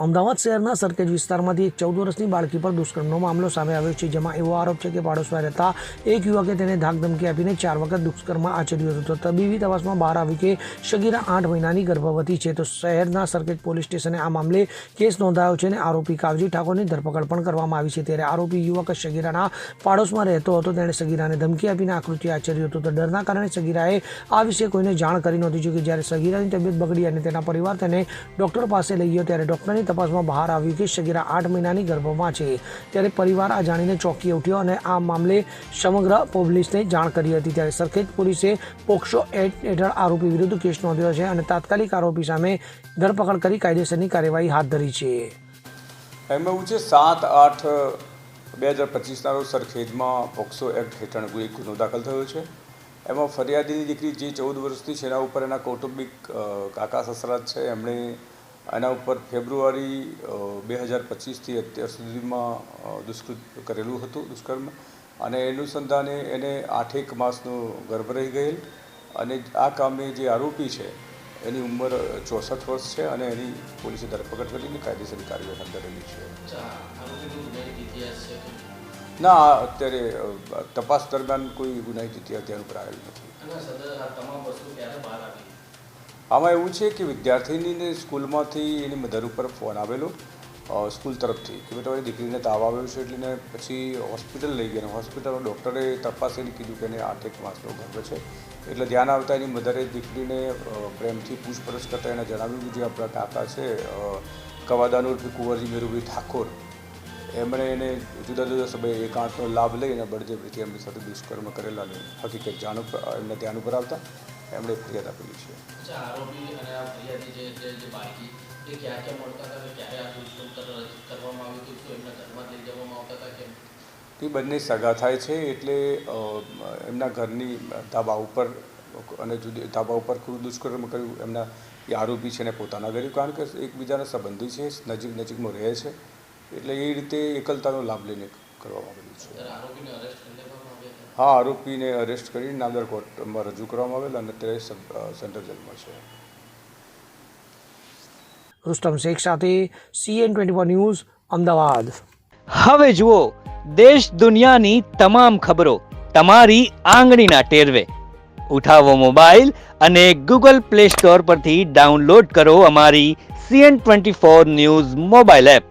અમદાવાદ શહેરના સરખેજ વિસ્તારમાંથી એક ચૌદ વર્ષની બાળકી પર દુષ્કર્મનો મામલો સામે આવ્યો છે, જેમાં એવો આરોપ છે કે પાડોશમાં રહેતા એક યુવકે તેને ધાકધમકી આપીને ચાર વખત દુષ્કર્મ આચર્યું હતું. તબીબી તપાસમાં બહાર આવ્યું કે શગીરા આઠ મહિનાની ગર્ભવતી છે. તો શહેરના સરખેજ પોલીસ સ્ટેશને આ મામલે કેસ નોંધાયો છે અને આરોપી કાવજી ઠાકોરની ધરપકડ પણ કરવામાં આવી છે. ત્યારે આરોપી યુવક શગીરાના પાડોશમાં રહેતો હતો. તેણે સગીરાને ધમકી આપીને આકૃતિ આચર્યું હતું. તો ડરના કારણે સગીરાએ આ વિશે કોઈને જાણ કરી નહોતી. જોકે જ્યારે સગીરાની તબિયત બગડી અને તેના પરિવાર તેને ડૉક્ટર પાસે લઈ ગયો, ત્યારે ડૉક્ટરની તપાસમાં બહાર આવ્યું કે સગીરા આઠ મહિનાની ગર્ભમાં છે. ત્યારે પરિવાર આ જાણીને ચોંકી ઉઠ્યો અને આ મામલે સમગ્ર પોલીસને જાણ કરી હતી. ત્યારે સરખેજ પોલીસે પોક્સો એક્ટ હેઠળ આરોપી વિરુદ્ધ કેસ નોંધ્યો છે અને તાત્કાલિક આરોપી સામે ધરપકડ કરી કાયદેસરની કાર્યવાહી હાથ ધરી છે. એમાં છે, સાત આઠ બે હજાર પચીસના રોજ સરખેજમાં પોક્સો એક્ટ હેઠળ એક ગુનો દાખલ થયો છે. એમાં ફરિયાદીની દીકરી જે ચૌદ વર્ષથી છે, એના ઉપર એના કૌટુંબિક કાકા સસરા છે. એમણે એના ઉપર ફેબ્રુઆરી બે હજાર પચીસથી અત્યાર સુધીમાં દુષ્કૃત કરેલું હતું દુષ્કર્મ. અને અનુસંધાને એને આઠેક માસનો ગર્ભ રહી ગયેલ. અને આ કામે જે આરોપી છે એની ઉંમર ચોસઠ વર્ષ છે અને એની પોલીસે ધરપકડ કરીને કાયદેસરની કાર્યવાહી હાથ ધરેલી છે. ના અત્યારે તપાસ દરમિયાન કોઈ ગુનાહિત ઇતિહાસ ધ્યાન ઉપર આવેલ નથી. આમાં એવું છે કે વિદ્યાર્થીનીને સ્કૂલમાંથી એની મધર ઉપર ફોન આવેલો સ્કૂલ તરફથી કે તમારી દીકરીને તાવ આવ્યો છે એટલે પછી હોસ્પિટલ લઈ ગયા હોસ્પિટલમાં ડૉક્ટરે તપાસીને કીધું કે એને આઠેક માસનો ગર્ભ છે. એટલે ધ્યાન આવતા એની મધરે દીકરીને પ્રેમથી પૂછપરછ કરતાં એને જણાવ્યું કે જે આપણા કાકા છે કવાદાનુરથી કવાદાનો કુંવરજી મેરુભાઈ ઠાકોર, એમણે એને જુદા જુદા સમયે એકાંતનો લાભ લઈ અને બળજબરીથી એમની સાથે દુષ્કર્મ કરેલાની હકીકત જાણ એમને ધ્યાન ઉપર આવતા. એમણે ફરિયાદ આપેલી છે. એ બંને સગા થાય છે એટલે એમના ઘરની ધાબા ઉપર અને જુદી ધાબા ઉપર ખૂબ દુષ્કર્મ કર્યું. એમના એ આરોપી છે એને પોતાના કર્યું કારણ કે એકબીજાના સંબંધી છે નજીક નજીકમાં રહે છે. એટલે એ રીતે એકલતાનો લાભ લઈને કરવામાં આવેલું છે હા આરોપીને અરેસ્ટ કરી નામદાર કોર્ટમાં રજૂ કરવામાં આવેલ અને તે સેન્ટ્રલ જેલમાં છે. રુસ્તમ શેખ સાથે સીએન ટ્વેન્ટી ન્યૂઝ અમદાવાદ. હવે જુઓ દેશ દુનિયાની તમામ ખબરો તમારી આંગળીના ટેરવે. ઉઠાવો મોબાઈલ અને ગૂગલ પ્લે સ્ટોર પરથી ડાઉનલોડ કરો અમારી CN twenty four news mobile app.